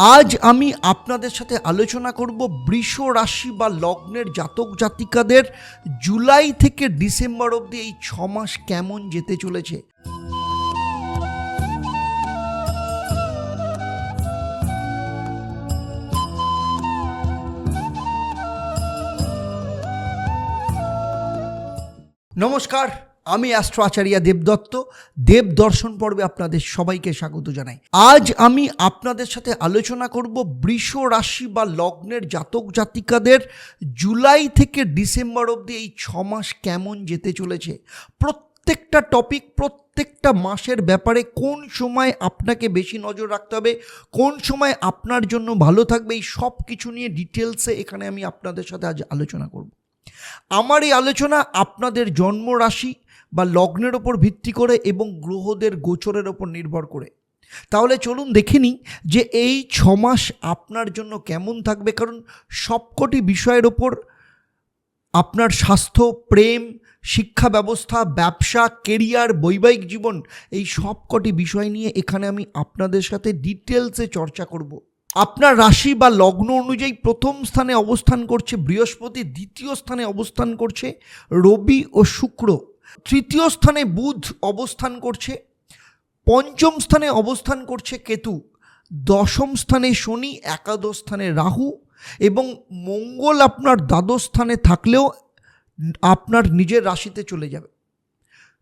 আজ আমি আপনাদের সাথে আলোচনা করব বৃষ রাশি বা লগ্নের জাতক জাতিকাদের জুলাই থেকে ডিসেম্বর অবধি এই ছ মাস কেমন যেতে চলেছে। নমস্কার। আমি অ্যাস্ট্রো আচার্য দেবদত্ত, দেব দর্শন পর্বে আপনাদের সবাইকে স্বাগত জানাই। আজ আমি আপনাদের সাথে আলোচনা করব বৃষ রাশি বা লগ্নের জাতক জাতিকাদের জুলাই থেকে ডিসেম্বর অবধি এই ছ মাস কেমন যেতে চলেছে, প্রত্যেকটা টপিক, প্রত্যেকটা মাসের ব্যাপারে কোন সময় আপনাকে বেশি নজর রাখতে হবে, কোন সময় আপনার জন্য ভালো থাকবে, এই সব কিছু নিয়ে ডিটেলসে এখানে আমি আপনাদের সাথে আজ আলোচনা করব। আমার এই আলোচনা আপনাদের জন্ম রাশি বা লগ্নের ওপর ভিত্তি করে এবং গ্রহদের গোচরের ওপর নির্ভর করে। তাহলে চলুন দেখে নিই যে এই ছ মাস আপনার জন্য কেমন থাকবে, কারণ সবকটি বিষয়ের ওপর আপনার স্বাস্থ্য, প্রেম, শিক্ষা ব্যবস্থা, ব্যবসা, কেরিয়ার, বৈবাহিক জীবন, এই সবকটি বিষয় নিয়ে এখানে আমি আপনাদের সাথে ডিটেলসে চর্চা করব। আপনার রাশি বা লগ্ন অনুযায়ী প্রথম স্থানে অবস্থান করছে, বৃহস্পতি দ্বিতীয় স্থানে অবস্থান করছে, রবি ও শুক্র। তৃতীয় স্থানে বুধ অবস্থান করছে, পঞ্চম স্থানে অবস্থান করছে কেতু। দশম স্থানে শনি, একাদশ স্থানে রাহু এবং মঙ্গল আপনার দ্বাদশ স্থানে থাকলেও আপনার নিজের রাশিতে চলে যাবে।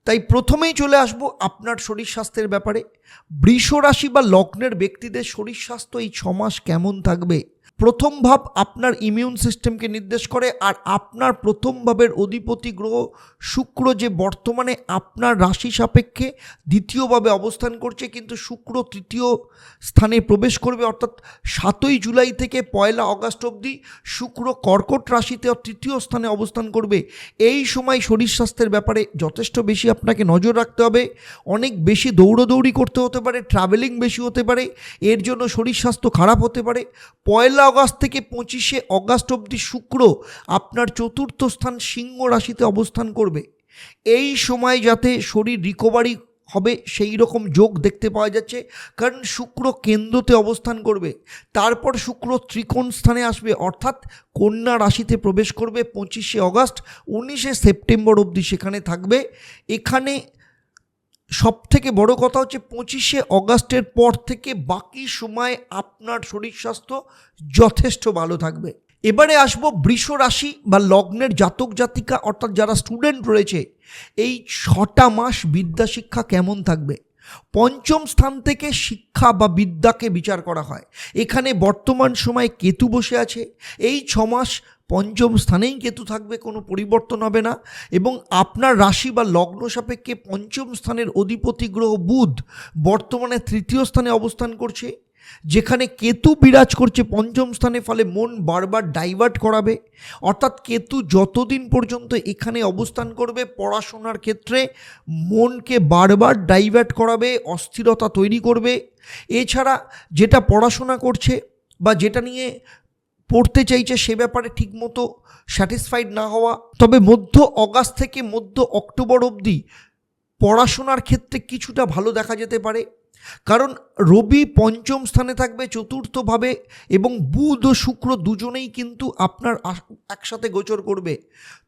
তাই প্রথমেই চলে আসব আপনার শরীর স্বাস্থ্যের ব্যাপারে। বৃষ রাশি বা লগ্নের ব্যক্তিদের শরীর স্বাস্থ্য এই ছমাস কেমন থাকবে? প্রথম ভাব আপনার ইমিউন সিস্টেমকে নির্দেশ করে আর আপনার প্রথম ভাবের অধিপতি গ্রহ শুক্র যে বর্তমানে আপনার রাশি সাপেক্ষে দ্বিতীয়ভাবে অবস্থান করছে, কিন্তু শুক্র তৃতীয় স্থানে প্রবেশ করবে, অর্থাৎ সাতই জুলাই থেকে পয়লা অগাস্ট অবধি শুক্র কর্কট রাশিতে তৃতীয় স্থানে অবস্থান করবে। এই সময় শরীর স্বাস্থ্যের ব্যাপারে যথেষ্ট বেশি আপনাকে নজর রাখতে হবে। অনেক বেশি দৌড়দৌড়ি করতে হতে পারে ট্রাভেলিং বেশি হতে পারে, এর জন্য শরীর স্বাস্থ্য খারাপ হতে পারে। পয়লা অগাস্ট থেকে পঁচিশে অগাস্ট অবধি শুক্র আপনার চতুর্থ স্থান সিংহ রাশিতে অবস্থান করবে। এই সময় যাতে শরীর রিকভারি হবে, সেই রকম যোগ দেখতে পাওয়া যাচ্ছে। কারণ শুক্র কেন্দ্রতে অবস্থান করবে। তারপর শুক্র ত্রিকোণ স্থানে আসবে। অর্থাৎ কন্যা রাশিতে প্রবেশ করবে পঁচিশে অগাস্ট উনিশে সেপ্টেম্বর অবধি সেখানে থাকবে। এখানে সব থেকে বড় কথা হচ্ছে পঁচিশে অগাস্টের পর থেকে বাকি সময় আপনার শরীর স্বাস্থ্য যথেষ্ট ভালো থাকবে। এবারে আসব বৃষ রাশি বা লগ্নের জাতক জাতিকা, অর্থাৎ যারা স্টুডেন্ট রয়েছে, এই ছটা মাস বিদ্যা শিক্ষা কেমন থাকবে? পঞ্চম স্থান থেকে শিক্ষা বা বিদ্যাকে বিচার করা হয়। এখানে বর্তমান সময়ে কেতু বসে আছে। এই ছমাস পঞ্চম স্থানেই কেতু থাকবে, কোনো পরিবর্তন হবে না। এবং আপনার রাশি বা লগ্ন সাপেক্ষে পঞ্চম স্থানের অধিপতি গ্রহ বুধ বর্তমানে তৃতীয় স্থানে অবস্থান করছে। যেখানে কেতু বিরাজ করছে পঞ্চম স্থানে ফলে মন বারবার ডাইভার্ট করাবে। অর্থাৎ কেতু যতদিন পর্যন্ত এখানে অবস্থান করবে পড়াশোনার ক্ষেত্রে, মনকে বারবার ডাইভার্ট করাবে, অস্থিরতা তৈরি করবে। এছাড়া যেটা পড়াশোনা করছে বা যেটা নিয়ে পড়তে চাইছে সে ব্যাপারে ঠিকমতো স্যাটিসফাইড না হওয়া। তবে মধ্য অগাস্ট থেকে মধ্য অক্টোবর অবধি পড়াশোনার ক্ষেত্রে কিছুটা ভালো দেখা যেতে পারে। কারণ রবি পঞ্চম স্থানে থাকবে, চতুর্থভাবে, এবং বুধ ও শুক্র দুজনেই কিন্তু আপনার একসাথে গোচর করবে।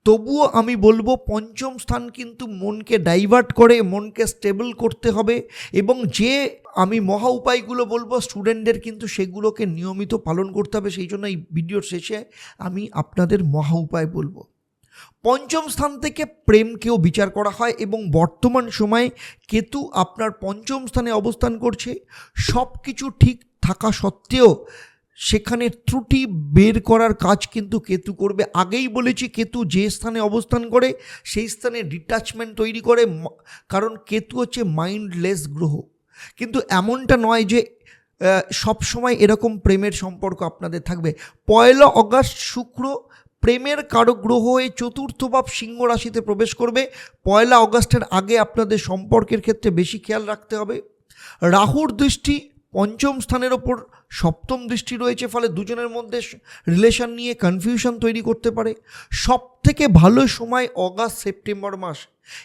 তবুও আমি বলব, পঞ্চম স্থান কিন্তু মনকে ডাইভার্ট করে, মনকে স্টেবল করতে হবে, এবং যে আমি মহা উপায়গুলো বলব স্টুডেন্টদের কিন্তু সেগুলোকে নিয়মিত পালন করতে হবে, সেই জন্য এই ভিডিওর শেষে আমি আপনাদের মহা উপায় বলব। পঞ্চম স্থান থেকে প্রেমকেও বিচার করা হয় এবং বর্তমান সময়ে কেতু আপনার পঞ্চম স্থানে অবস্থান করছে। সব কিছু ঠিক থাকা সত্ত্বেও সেখানে ত্রুটি বের করার কাজ কিন্তু কেতু করবে। আগেই বলেছি কেতু যে স্থানে অবস্থান করে, সেই স্থানে ডিটাচমেন্ট তৈরি করে কারণ কেতু হচ্ছে মাইন্ডলেস গ্রহ। কিন্তু এমনটা নয় যে সব সময় এরকম প্রেমের সম্পর্ক আপনাদের থাকবে। পয়লা অগাস্ট শুক্র প্রেমের কারক গ্রহ হয়ে চতুর্থ ভাব সিংহ রাশিতে প্রবেশ করবে। পয়লা অগাস্টের আগে আপনাদের সম্পর্কের ক্ষেত্রে বেশি খেয়াল রাখতে হবে। রাহুর দৃষ্টি পঞ্চম স্থানের ওপর, সপ্তম দৃষ্টি রয়েছে ফলে দুজনের মধ্যে রিলেশন নিয়ে কনফিউশন তৈরি করতে পারে। সব থেকে ভালো সময় অগাস্ট, সেপ্টেম্বর মাস।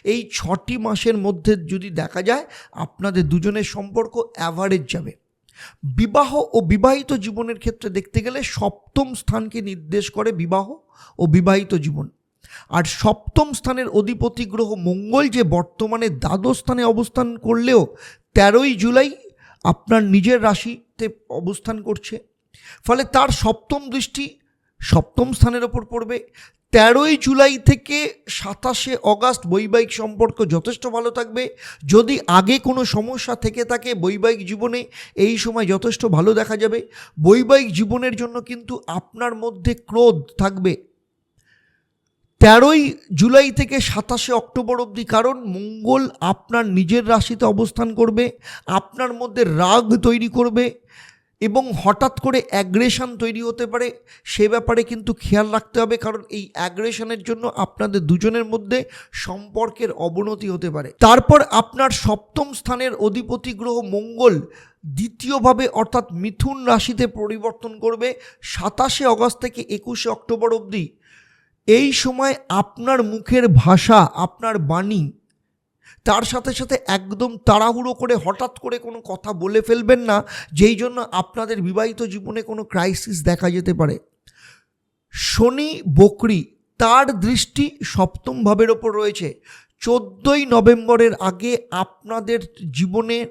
এই ছটি মাসের মধ্যে যদি দেখা যায়, আপনাদের দুজনের সম্পর্ক অ্যাভারেজ যাবে। বিবাহ ও বিবাহিত জীবনের ক্ষেত্রে দেখতে গেলে সপ্তম স্থানকে নির্দেশ করে বিবাহ ও বিবাহিত জীবন। আর সপ্তম স্থানের অধিপতি গ্রহ মঙ্গল যে বর্তমানে দ্বাদশ স্থানে অবস্থান করলেও তেরোই জুলাই আপনার নিজের রাশিতে অবস্থান করছে। ফলে তার সপ্তম দৃষ্টি সপ্তম স্থানের ওপর পড়বে। তেরোই জুলাই থেকে সাতাশে অগাস্ট বৈবাহিক সম্পর্ক যথেষ্ট ভালো থাকবে। যদি আগে কোনো সমস্যা থেকে থাকে, বৈবাহিক জীবনে এই সময় যথেষ্ট ভালো দেখা যাবে। বৈবাহিক জীবনের জন্য কিন্তু আপনার মধ্যে ক্রোধ থাকবে। তেরোই জুলাই থেকে সাতাশে অক্টোবর অবধি কারণ মঙ্গল আপনার নিজের রাশিতে অবস্থান করবে, আপনার মধ্যে রাগ তৈরি করবে। এবং হঠাৎ করে অ্যাগ্রেশন তৈরি হতে পারে, সে ব্যাপারে কিন্তু খেয়াল রাখতে হবে, কারণ এই অ্যাগ্রেশনের জন্য আপনাদের দুজনের মধ্যে সম্পর্কের অবনতি হতে পারে। তারপর আপনার সপ্তম স্থানের অধিপতি গ্রহ মঙ্গল দ্বিতীয়ভাবে অর্থাৎ মিথুন রাশিতে পরিবর্তন করবে সাতাশে অগস্ট থেকে একুশে অক্টোবর অবধি। এই সময় আপনার মুখের ভাষা, আপনার বাণী তার সাথে সাথে একদম তাড়াহুড়ো করে হঠাৎ করে কোনো কথা বলে ফেলবেন না, যেই জন্য আপনাদের বিবাহিত জীবনে কোনো ক্রাইসিস দেখা যেতে পারে। শনি বকরি তার দৃষ্টি সপ্তম ভাবের ওপর রয়েছে। চোদ্দই নভেম্বরের আগে আপনাদের জীবনের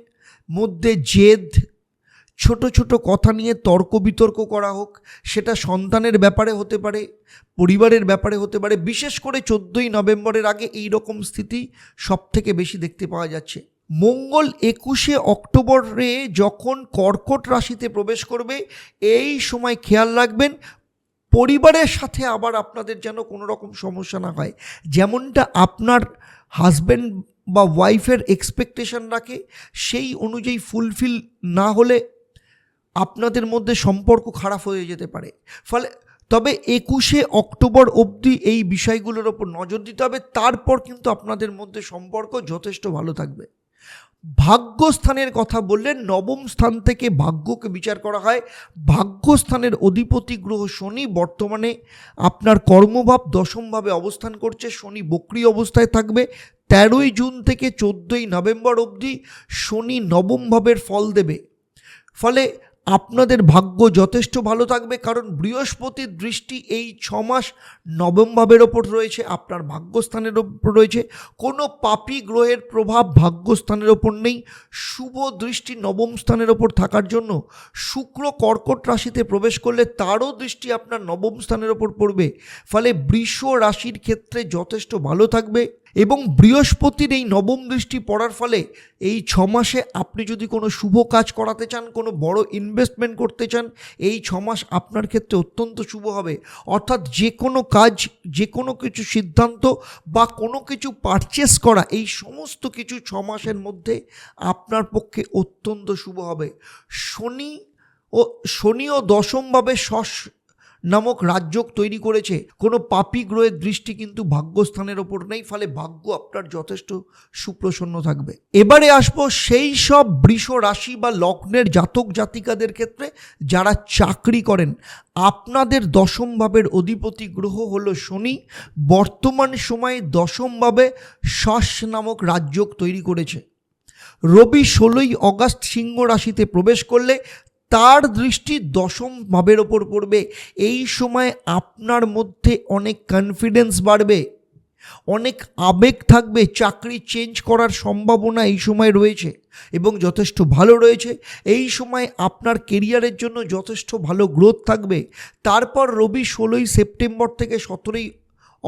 মধ্যে জেদ ছোট ছোট কথা নিয়ে তর্ক বিতর্ক করা হোক, সেটা সন্তানের ব্যাপারে হতে পারে, পরিবারের ব্যাপারে হতে পারে। বিশেষ করে চোদ্দোই নভেম্বরের আগে এই রকম স্থিতি সব থেকে বেশি দেখতে পাওয়া যাচ্ছে। মঙ্গল একুশে অক্টোবরে যখন কর্কট রাশিতে প্রবেশ করবে, এই সময় খেয়াল রাখবেন, পরিবারের সাথে আবার আপনাদের যেন কোনো রকম সমস্যা না হয়। যেমনটা আপনার হাজব্যান্ড বা ওয়াইফের এক্সপেকটেশন রাখে, সেই অনুযায়ী ফুলফিল না হলে আপনাদের মধ্যে সম্পর্ক খারাপ হয়ে যেতে পারে। ফলে, তবে একুশে অক্টোবর অবধি এই বিষয়গুলোর ওপর নজর দিতে হবে, তারপর কিন্তু আপনাদের মধ্যে সম্পর্ক যথেষ্ট ভালো থাকবে। ভাগ্যস্থানের কথা বললে নবম স্থান থেকে ভাগ্যকে বিচার করা হয়। ভাগ্যস্থানের অধিপতি গ্রহ শনি, বর্তমানে আপনার কর্মভাব দশমভাবে অবস্থান করছে। শনি বক্রি অবস্থায় থাকবে। তেরোই জুন থেকে চোদ্দোই নভেম্বর অবধি শনি নবম ভাবের ফল দেবে। ফলে আপনাদের ভাগ্য যথেষ্ট ভালো থাকবে, কারণ বৃহস্পতির দৃষ্টি এই ছ মাস নবম ওপর রয়েছে, আপনার ভাগ্যস্থানের ওপর রয়েছে। কোনো পাপি গ্রহের প্রভাব ভাগ্যস্থানের ওপর নেই। শুভ দৃষ্টি নবম স্থানের ওপর থাকার জন্য শুক্র কর্কট রাশিতে প্রবেশ করলে তারও দৃষ্টি আপনার নবম স্থানের ওপর পড়বে। ফলে বৃষ রাশির ক্ষেত্রে যথেষ্ট ভালো থাকবে। এবং বৃহস্পতির এই নবম দৃষ্টি পড়ার ফলে এই ছ মাসে আপনি যদি কোনো শুভ কাজ করাতে চান, কোনো বড় ইনভেস্টমেন্ট করতে চান, এই ছ মাস আপনার ক্ষেত্রে অত্যন্ত শুভ হবে। অর্থাৎ যে কোনো কাজ, যে কোনো কিছু সিদ্ধান্ত বা কোনো কিছু পারচেস করা, এই সমস্ত কিছু ছ মাসের মধ্যে আপনার পক্ষে অত্যন্ত শুভ হবে। শনি ও শনি ও দশমভাবে নামক রাজযোগ তৈরি করেছে। কোনো পাপি গ্রহের দৃষ্টি কিন্তু ভাগ্যস্থানের ওপর নেই, ফলে ভাগ্য আপনার যথেষ্ট সুপ্রসন্ন থাকবে। এবারে আসব সেই সব বৃষ রাশি বা লগ্নের জাতক জাতিকাদের ক্ষেত্রে যারা চাকরি করেন। আপনাদের দশম ভাবের অধিপতি গ্রহ হলো শনি। বর্তমান সময়ে দশম ভাবে শস নামক রাজযোগ তৈরি করেছে। রবি ষোলোই অগাস্ট সিংহ রাশিতে প্রবেশ করলে তার দৃষ্টি দশম ভাবের ওপর পড়বে। এই সময় আপনার মধ্যে অনেক কনফিডেন্স বাড়বে। অনেক আবেগ থাকবে। চাকরি চেঞ্জ করার সম্ভাবনা এই সময় রয়েছে এবং যথেষ্ট ভালো রয়েছে। এই সময় আপনার কেরিয়ারের জন্য যথেষ্ট ভালো গ্রোথ থাকবে। তারপর রবি ষোলোই সেপ্টেম্বর থেকে সতেরোই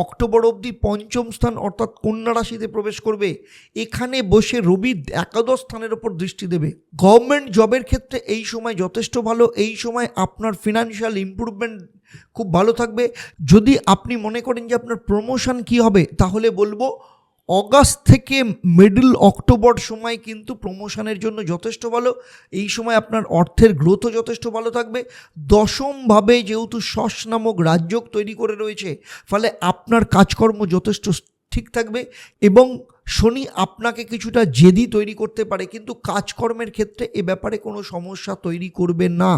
অক্টোবর অবধি পঞ্চম স্থান অর্থাৎ কন্যা রাশিতে প্রবেশ করবে। এখানে বসে রবি একাদশ স্থানের ওপর দৃষ্টি দেবে। গভর্নমেন্ট জবের ক্ষেত্রে এই সময় যথেষ্ট ভালো। এই সময় আপনার ফিনান্সিয়াল ইম্প্রুভমেন্ট খুব ভালো থাকবে। যদি আপনি মনে করেন যে আপনার প্রমোশন কি হবে, তাহলে বলব অগাস্ট থেকে মিডল অক্টোবর সময় কিন্তু প্রমোশনের জন্য যথেষ্ট ভালো। এই সময় আপনার অর্থের গ্রোথও যথেষ্ট ভালো থাকবে। দশমভাবে যেহেতু শস নামক রাজ্যক তৈরি করে রয়েছে, ফলে আপনার কাজকর্ম যথেষ্ট ঠিক থাকবে এবং শনি আপনাকে কিছুটা জেদি তৈরি করতে পারে, কিন্তু কাজকর্মের ক্ষেত্রে এ ব্যাপারে কোনো সমস্যা তৈরি করবে না।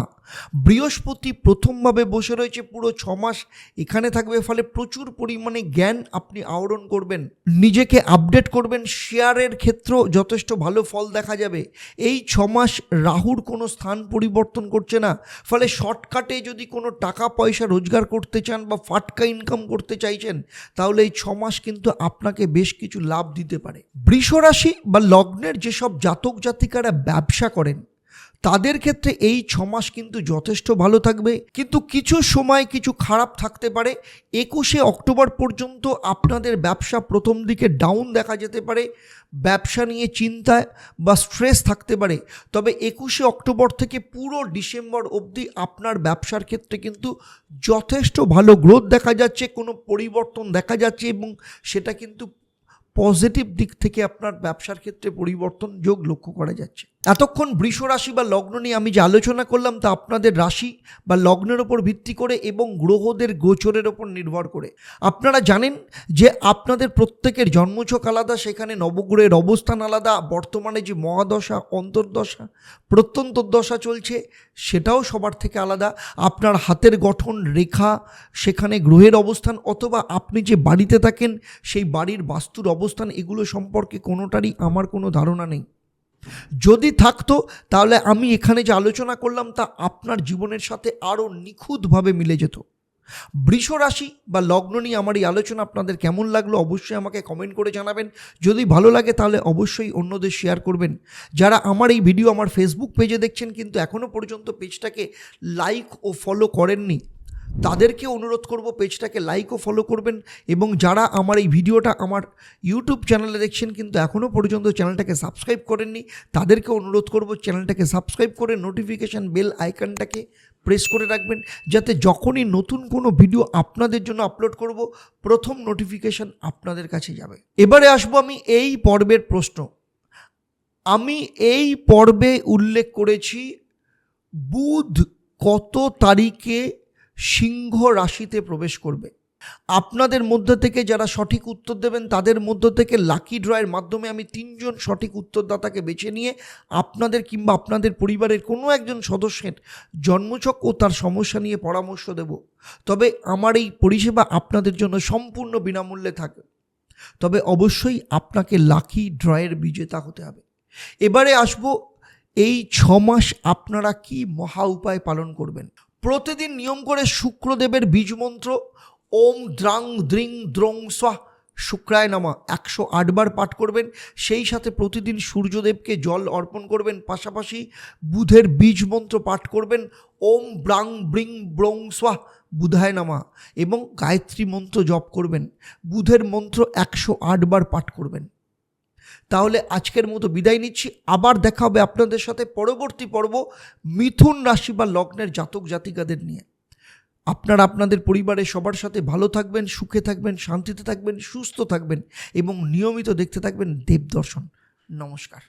বৃহস্পতি প্রথমভাবে বসে রয়েছে পুরো ছ মাস এখানে থাকবে ফলে প্রচুর পরিমাণে জ্ঞান আপনি আহরণ করবেন। নিজেকে আপডেট করবেন, শেয়ারের ক্ষেত্রেও যথেষ্ট ভালো ফল দেখা যাবে। এই ছ মাস রাহুর কোনো স্থান পরিবর্তন করছে না, ফলে শর্টকাটে যদি কোনো টাকা পয়সা রোজগার করতে চান বা ফাটকা ইনকাম করতে চাইছেন, তাহলে এই ছ মাস কিন্তু আপনাকে বেশ কিছু লাভ দিতে পারে। বৃষ রাশি বা লগ্নের যেসব জাতক জাতিকারা ব্যবসা করেন, তাদের ক্ষেত্রে এই ছ মাস কিন্তু যথেষ্ট ভালো থাকবে। কিন্তু কিছু সময় কিছু খারাপ থাকতে পারে। একুশে অক্টোবর পর্যন্ত আপনাদের ব্যবসা প্রথম দিকে ডাউন দেখা যেতে পারে। ব্যবসা নিয়ে চিন্তা বা স্ট্রেস থাকতে পারে। তবে একুশে অক্টোবর থেকে পুরো ডিসেম্বর অবধি আপনার ব্যবসার ক্ষেত্রে কিন্তু যথেষ্ট ভালো গ্রোথ দেখা যাচ্ছে, কোনো পরিবর্তন দেখা যাচ্ছে এবং সেটা কিন্তু পজিটিভ দিক থেকে আপনার ব্যবসার ক্ষেত্রে পরিবর্তন যোগ লক্ষ্য করা যাচ্ছে। এতক্ষণ বৃষ রাশি বা লগ্ন নিয়ে আমি যে আলোচনা করলাম তা আপনাদের রাশি বা লগ্নের ওপর ভিত্তি করে এবং গ্রহদের গোচরের ওপর নির্ভর করে। আপনারা জানেন যে আপনাদের প্রত্যেকের জন্মছক আলাদা, সেখানে নবগ্রহের অবস্থান আলাদা, বর্তমানে যে মহাদশা, অন্তর্দশা প্রত্যন্তর্দশা চলছে, সেটাও সবার থেকে আলাদা। আপনার হাতের গঠন, রেখা, সেখানে গ্রহের অবস্থান, অথবা আপনি যে বাড়িতে থাকেন, সেই বাড়ির বাস্তুর অবস্থান, এগুলো সম্পর্কে কোনোটারই আমার কোনো ধারণা নেই। যদি থাকতো, তাহলে আমি এখানে যে আলোচনা করলাম, তা আপনার জীবনের সাথে আরও নিখুঁতভাবে মিলে যেত। বৃষ রাশি বা লগ্ন নিয়ে আমার এই আলোচনা আপনাদের কেমন লাগল, অবশ্যই আমাকে কমেন্ট করে জানাবেন। যদি ভালো লাগে, তাহলে অবশ্যই অন্যদের শেয়ার করবেন। যারা আমার এই ভিডিও আমার ফেসবুক পেজে দেখছেন, কিন্তু এখনও পর্যন্ত পেজটাকে লাইক ও ফলো করেননি তাদেরকে অনুরোধ করব পেজটাকে লাইক ও ফলো করবেন এবং যারা আমার এই ভিডিওটা আমার ইউটিউব চ্যানেলে দেখছেন কিন্তু এখনও পর্যন্ত চ্যানেলটাকে সাবস্ক্রাইব করেননি, তাদেরকে অনুরোধ করব চ্যানেলটাকে সাবস্ক্রাইব করে নোটিফিকেশান বেল আইকনটাকে প্রেস করে রাখবেন, যাতে যখনই নতুন কোনো ভিডিও আপনাদের জন্য আপলোড করব, প্রথম নোটিফিকেশান আপনাদের কাছে যাবে। এবারে আসব আমি এই পর্বের প্রশ্ন। আমি এই পর্বে উল্লেখ করেছি বুধ কত তারিখে সিংহ রাশিতে প্রবেশ করবে। আপনাদের মধ্যে থেকে যারা সঠিক উত্তর দেবেন, তাদের মধ্য থেকে লাকি ড্রয়ের মাধ্যমে আমি তিনজন সঠিক উত্তরদাতাকে বেছে নিয়ে আপনাদের কিংবা আপনাদের পরিবারের কোনো একজন সদস্যের জন্মচক ও তার সমস্যা নিয়ে পরামর্শ দেব। তবে আমার এই পরিষেবা আপনাদের জন্য সম্পূর্ণ বিনামূল্যে থাকে তবে অবশ্যই আপনাকে লাকি ড্রয়ের বিজেতা হতে হবে। এবারে আসব, এই ছ মাস আপনারা কি মহা উপায় পালন করবেন? প্রতিদিন নিয়ম করে শুক্রদেবের বীজ মন্ত্র ওম দ্রাং দ্রিং দ্রং স্বাহ, শুক্রায় নামা একশো আটবার পাঠ করবেন। সেই সাথে প্রতিদিন সূর্যদেবকে জল অর্পণ করবেন। পাশাপাশি বুধের বীজ মন্ত্র পাঠ করবেন। ওম ব্রাং ব্রিং ব্রং স্বাহ, বুধায় নামা এবং গায়ত্রী মন্ত্র জপ করবেন। বুধের মন্ত্র একশো আটবার পাঠ করবেন। তাহলে আজকের মতো বিদায় নিচ্ছি। আবার দেখা হবে আপনাদের সাথে পরবর্তী পর্ব মিথুন রাশি বা লগ্নের জাতক জাতিকাদের নিয়ে। আপনারা আপনাদের পরিবারে সবার সাথে ভালো থাকবেন, সুখে থাকবেন, শান্তিতে থাকবেন, সুস্থ থাকবেন এবং নিয়মিত দেখতে থাকবেন দেবদর্শন। নমস্কার।